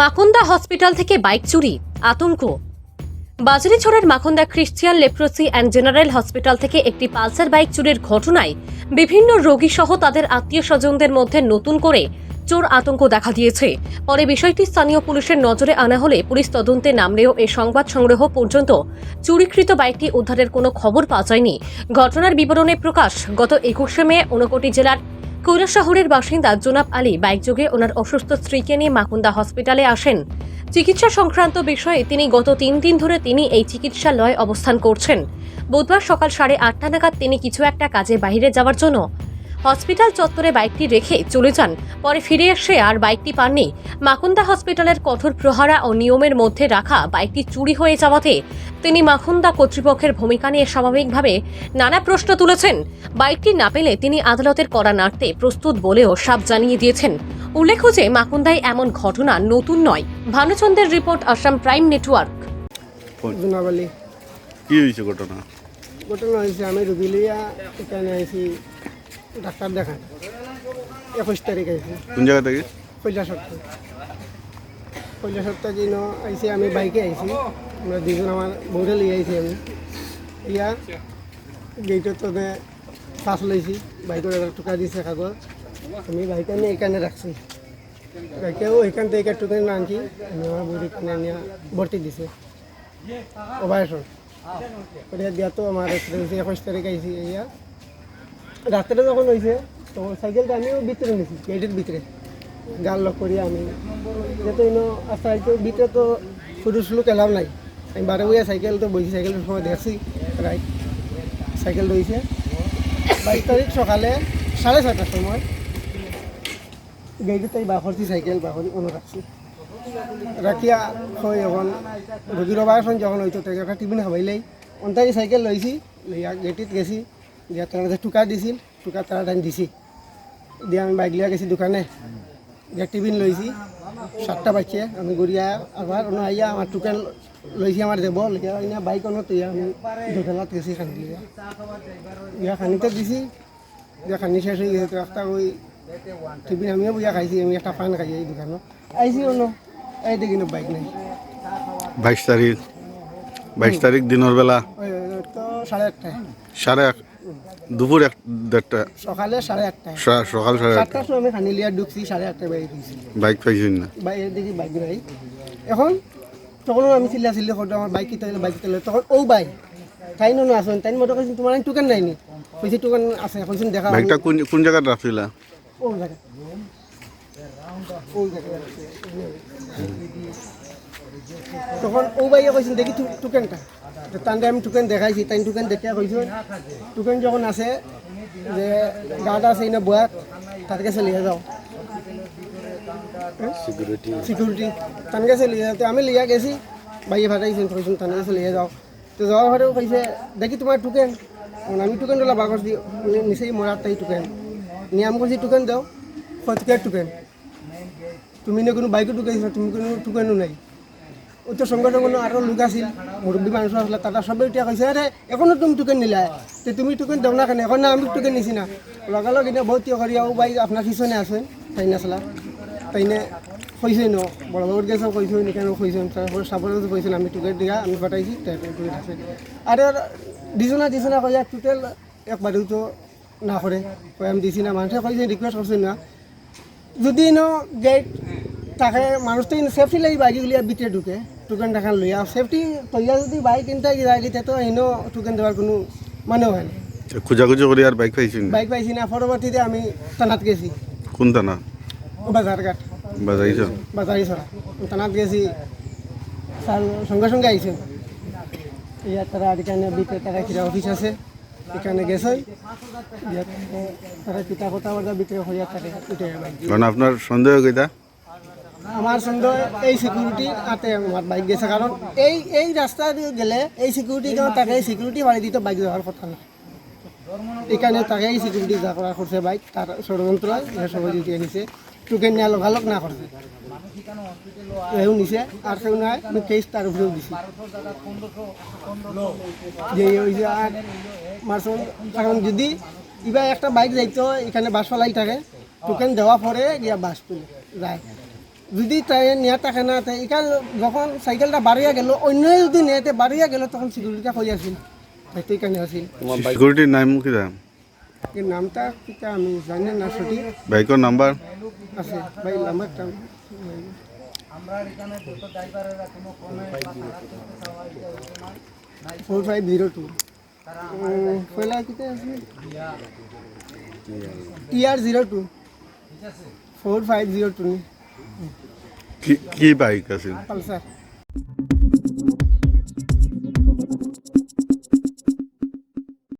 Makunda hospital থেকে bike চুরি, আতঙ্ক। বাজারি ছড়ার Makunda Christian leprosy and general hospital থেকে একটি পালসার বাইক চুরির ঘটনায় বিভিন্ন রোগী সহ তাদের আত্মীয় স্বজনদের মধ্যে নতুন করে চোর আতঙ্ক দেখা দিয়েছে। পরে বিষয়টি স্থানীয় পুলিশের নজরে আনা হলে পুলিশ তদন্তে নামলেও এই সংবাদ সংগ্রহ পর্যন্ত চুরিকৃত বাইকটি উদ্ধারের কোনো খবর পাওয়া যায়নি। ঘটনার বিবরণে প্রকাশ, গত একুশে মে ঊনকোটি জেলার কৈলা শহরের বাসিন্দা জোনাব আলী বাইকযোগে ওনার অসুস্থ স্ত্রীকে নিয়ে মাকুন্দা হসপিটালে আসেন। চিকিৎসা সংক্রান্ত বিষয়ে তিনি গত তিন দিন ধরে তিনি এই চিকিৎসালয়ে অবস্থান করছেন। বুধবার সকাল সাড়ে আটটা নাগাদ তিনি কিছু একটা কাজে বাইরে যাওয়ার জন্য হসপিটাল চত্বরে বাইকটি রেখে চলে যান। পরে ফিরে এসে আর বাইকটি পাননি। মাকুন্দা হসপিটালের কঠোর প্রহারা ও নিয়মের মধ্যে রাখা বাইকটি চুরি হয়ে যাওয়াতে তিনি মাকুন্দা কর্তৃপক্ষের ভূমিকা নিয়ে স্বাভাবিকভাবে নানা প্রশ্ন তুলেছেন। বাইকটি না পেলে তিনি আদালতের কড়া নাড়তে প্রস্তুত বলেও সাপ জানিয়ে দিয়েছেন। উল্লেখ্য যে মাকুন্দায় এমন ঘটনা নতুন নয়। ভানুচন্দ্রের রিপোর্ট আসাম প্রাইম নেটওয়ার্ক। কি হয়েছে ঘটনা? ঘটনা হয়েছে আমি রুগী লইয়া এখানে আইছি। ডাক্তার দেখান একুশ তারিখ। কোন জায়গা থেকে? পয়লা সপ্তাহ পয়লা সপ্তাহ দিন আইছি আমি বাইকে আইছি আমরা দুজন আমার বউরে লিয়ে আইছি আমি। ইয়া গেটত তো পাস লইছি। বাইকের একটা টুকা দিছে কাগজ। আমি বাইক আমি এখানে রাখছি। বাইকেও এখান থেকে টুকানি আনছি আমি আমার বউর এখানে নিয়ে ভর্তি দিছে। অপারেশন। দিয়া তো আমার একুশ তারিখ আইছি ইয়া। রাত্রে যখন হয়েছে তখন সাইকেলটা আমিও ভিতরে নিয়েছি গেটের ভিতরে। গাল লক করি আমি। যেহেতু ইনো আস্তে আস্তে ভিতরে তো পুরুষ লোক এলাম নাই। আমি বারে বইয়া সাইকেল তো বইছি, সাইকেলের সময় দেখছি, রাইট। সাইকেল রয়েছে বাইশ তারিখ সকালে সাড়ে ছটার সময় গেটে তাই বাখরছি সাইকেল বাখরি অনু রাখছি। রাখিয়া হয় এখন রোগীর অপারেশন যখন হইতো তাকে একটা টিফিন খাবাইলেই, অন্তাই সাইকেল লইছি, লইয়া গেটিত গেছি। দিয়া তারা টুকা দিছিল টুকা তারা টাইম দিছি। দিয়ে আমি বাইক লিয়া গেছি দোকানে। দিয়া টিফিন লইছি সাতটা বাজছে আমি গড়িয়া আবার অন্য আইয়া আমার টুকেন লইছি আমার দেব লিয়া বাইক অন্য তৈয়া আমি দোকানত গেছি খানি লিয়া ইয়া খানিতে দিছি দিয়া খানি শেষ হয়ে গেছে তো একটা ওই টিফিন আমিও বুঝা খাইছি আমি একটা পান খাই এই দোকানত। আইছি অন্য এই দেখি না বাইক নাই। বাইশ তারিখ বাইশ তারিখ দিনের বেলা। তো সাড়ে আটটায় সাড়ে দুপুর এক দেড়টা। সকালে সাড়ে আটটায়। সা- সকাল সাড়ে আটটা সময় আমি খানি লিয়া ঢুকছি সাড়ে আটটায় বাইরে দিয়েছি বাইক পাইছেন না? বাইরে দেখি বাইক নাই। এখন তখনও আমি চিল্লা চিল্লি করতো আমার বাইক কিতা বাইক কিতা তখন ও বাইক তাই নো আসুন তাই মতো কৈছিল তোমার টুকেন নাই নি? কৈছে টুকেন আছে কৈছিল দেখা বাইকটা কোন কোন জায়গায় রাখছিলা ও জায়গা ও জায়গা তখন ও বাইকে কৈছিল দেখি টুকেনটা তো তানকে আমি টুকেন দেখাইছি তাই টুকেন দেখিয়া কৈছো টুকেন যখন আছে যে গাটা আছে না বয়াত তার কাছে লিয়ে যাও। সিকিউরিটি তান কাছে লিয়ে যাও আমি লিয়া গেছি কৈছেন তান কাছে লিয়ে যাও। তো যাওয়ার পরেও কৈছে দেখি তোমার টুকেন আমি টুকেন ওলা বাগর দি নিচেই মরার তাই টুকেন নিয়ে আমি কৈছি টুকেন দাও? কতকে টুকেন তুমি না কোনো বাইকও ঢুকাইছো তুমি কোনো টুকেনো নাই? সঙ্গে সঙ্গে আরও লোক আছিল মুরব্বী মানুষ আসলে তারা সবে এতিয়া কৈছে আরে এখনও তুমি টুকেন নিলা তে তুমি টুকেন দেও না কেন? এখন না, আমি টুকেন নিছি না। লগালগ এতিয়া বহুত ইয়ে করি বাইক আপনার পিছনে আছেন, তাই নাচলা তাইনে কৈছে ন বড় বাবুর গেছে কৈছো কেন কৈছেন তারপর সাপোর্ট কৈছেন, আমি টুকেট দিয়া, আমি পাঠাইছি তাই টুকেট আছে। আর দিছনা দিছনা কইয়া টোটেল একবারেও তো না করে কই আমি দিছি না মানুষে কইছে রিকুয়েস্ট করছে না। যদি ন গেট তাকে মানুষ তো সেফটি লাগি বাইকগুলি ভিতরে ঢুকে টোকেন টাকান লইয়া সেফটি তৈয়া যদি বাইক কিনতে যায় তেতিয়া তো এনো টোকেন দেওয়ার কোনো মানে হয় না খোঁজাখুঁজি করে আর বাইক পাইছেন না? বাইক পাইছি না পরবর্তীতে আমি থানাত গেছি। কোন থানা? বাজারঘাট বাজাইছ বাজারি ছড়া থানাত গেছি স্যার সঙ্গে সঙ্গে আইছে ইয়াত তারা এখানে ভিতরে তারা কিরা অফিস আছে এখানে গেছে তারা পিতা কথা বার্তা ভিতরে হইয়া থাকে কারণ আপনার সন্দেহ কেটা আমার সন্দেহ এই সিকিউরিটি আতে আমার বাইক গেছে। কারণ এই এই রাস্তা দিয়ে গেলে এই সিকিউরিটি কারণ তাকে এই সিকিউরিটি বাড়ি দিতে বাইক যাওয়ার কথা না। এখানে তাকে এই সিকিউরিটি যা করা করছে বাইক তার ষড়যন্ত্র সবাই যদি নিছে। টোকেন নেওয়া লগালগ না করছে। এও নিছে, আর কেউ নাই আমি কেস তার উপরেও দিছি। যে যে আর মার্শন কারণ যদি ইবা একটা বাইক যাইতো, এখানে বাস ফলাই থাকে টোকেন দেওয়া পরে গিয়া বাস তুলে, যায়। যদি তাই নেওয়া থাকে না তাই এখান যখন সাইকেলটা বাড়িয়া গেল অন্য যদি নেতে বাড়িয়া গেল তখন সিকিউরিটিটা কই আছিল। হয়তো এখানে আছিল সিকিউরিটির নাম এই নামটা কিটা আমি জানি না সঠিক। বাইকৰ নাম্বাৰ? আছে ভাই নাম্বারটা ফোর ফাইভ জিরো টু। পয়লা কিটা আছে? TR zero two. Four five zero two কি কি বাইক আছিল পালসার